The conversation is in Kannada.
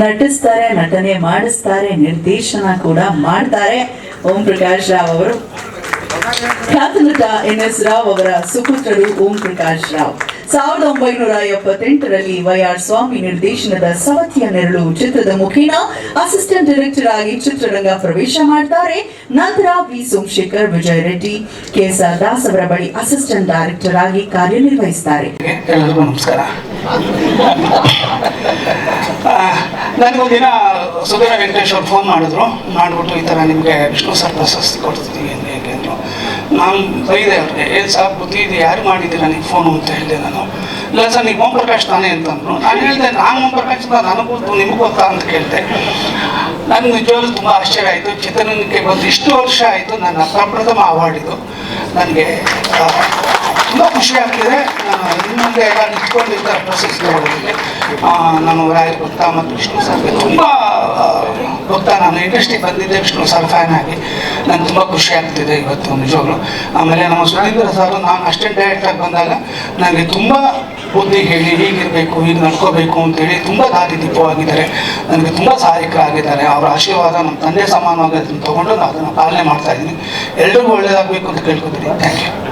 ನಟಿಸ್ತಾರೆ, ನಟನೆ ಮಾಡಿಸ್ತಾರೆ, ನಿರ್ದೇಶನ ಕೂಡ ಮಾಡ್ತಾರೆ. ಓಂ ಪ್ರಕಾಶ್ ರಾವ್ ಅವರು. ಖ್ಯಾತ ನಟ ಎನ್ ಎಸ್ ರಾವ್ ಅವರ ಸುಪುತ್ರರು ಓಂ ಪ್ರಕಾಶ್ ರಾವ್. ಸಾವಿರದ ಒಂಬೈನೂರ ಎಪ್ಪತ್ತೆಂಟರಲ್ಲಿ ವೈ ಆರ್ ಸ್ವಾಮಿ ನಿರ್ದೇಶನದ ಸವತಿಯ ನೆರಳು ಚಿತ್ರದ ಮುಖೇನ ಅಸಿಸ್ಟೆಂಟ್ ಡೈರೆಕ್ಟರ್ ಆಗಿ ಚಿತ್ರರಂಗ ಪ್ರವೇಶ ಮಾಡ್ತಾರೆ. ನಂತರ V Somashekar, Vijay Reddy KSR S Das ಅವರ ಬಳಿ ಅಸಿಸ್ಟೆಂಟ್ ಡೈರೆಕ್ಟರ್ ಆಗಿ ಕಾರ್ಯನಿರ್ವಹಿಸ್ತಾರೆ. ನಮಸ್ಕಾರ. ನನಗೊಂದಿನ ಸುಧೀರ ವೆಂಕಟೇಶ್ ಫೋನ್ ಮಾಡಿದ್ರು. ಮಾಡಿಬಿಟ್ಟು ಈ ಥರ ನಿಮಗೆ ವಿಷ್ಣು ಸರ್ ಪ್ರಶಸ್ತಿ ಕೊಡ್ತಿದ್ದೀವಿ ಅಂತ ಹೇಳಿದ್ರು ನಾನು ಬೈದೆ ಅವ್ರಿಗೆ ಏನು ಸರ್ ಬುದ್ಧಿ ಇದೆ, ಯಾರು ಮಾಡಿದ್ದೀರಾ ನೀವು ಫೋನು ಅಂತ ಹೇಳಿದೆ ನಾನು. ಇಲ್ಲ ಸರ್ ನೀವು ಓಂ ಪ್ರಕಾಶ್ ತಾನೇ ಅಂತಂದರು ನಾನು ಹೇಳಿದೆ, ನಾನು ಓಂ ಪ್ರಕಾಶ್ ನನಗೂ ಗೊತ್ತು, ನಿಮಗೂ ಗೊತ್ತಾ? ಅಂತ ಕೇಳಿದೆ. ನನಗೆ ನಿಜವಾಗ್ಲೂ ತುಂಬ ಆಶ್ಚರ್ಯ ಆಯಿತು. ಚಿತ್ರರಂಗಕ್ಕೆ ಬಂದು ಇಷ್ಟು ವರ್ಷ ಆಯಿತು ನನ್ನ ಪ್ರಪ್ರಥಮ ಅವಾರ್ಡ್ ಇದು. ನನಗೆ ತುಂಬ ಖುಷಿ ಆಗ್ತಿದೆ. ನಾನು ಇಟ್ಕೊಂಡಿದ್ದ ಮುಂದೆ ಎಲ್ಲ ನಿಂತ್ಕೊಂಡಿರ್ತಾರೆ ಪ್ರಶಸ್ತಿ ತಗೊಳ್ಳೋದಕ್ಕೆ ಆ, ನಾನು ಗೊತ್ತಾ ಮತ್ತು ವಿಷ್ಣು ಸರ್ಗೆ ತುಂಬ ಗೊತ್ತಾ ನಾನು ಇಂಡಸ್ಟ್ರಿಗೆ ಬಂದಿದ್ದೆ ವಿಷ್ಣು ಸರ್ ಫ್ಯಾನ್ ಆಗಿ. ನಂಗೆ ತುಂಬ ಖುಷಿ ಆಗ್ತಿದೆ ಇವತ್ತು ನಿಜವಾಗ್ಲು. ಆಮೇಲೆ ನಮ್ಮ ಸುರೇಂದ್ರ ಸರ್ ನಾನು ಅಸಿಸ್ಟೆಂಟ್ ಡೈರೆಕ್ಟರ್ ಬಂದಾಗ ನನಗೆ ತುಂಬ ಬುದ್ಧಿ ಹೇಳಿ ಹೀಗಿರಬೇಕು ಹೀಗೆ ನಡ್ಕೋಬೇಕು ಅಂತೇಳಿ ತುಂಬ ದಾರಿ ದೀಪವಾಗಿದ್ದಾರೆ. ನನಗೆ ತುಂಬ ಸಹಾಯಕರಾಗಿದ್ದಾರೆ. ಅವರ ಆಶೀರ್ವಾದ ನಮ್ಮ ತಂದೆ ಸಮಾನವಾಗಿ ಅದನ್ನು ತೊಗೊಂಡು ನಾನು ಅದನ್ನು ಪಾಲನೆ ಮಾಡ್ತಾ ಇದ್ದೀನಿ. ಎಲ್ರಿಗೂ ಒಳ್ಳೇದಾಗಬೇಕು ಅಂತ ಕೇಳ್ಕೊತೀನಿ. Thank you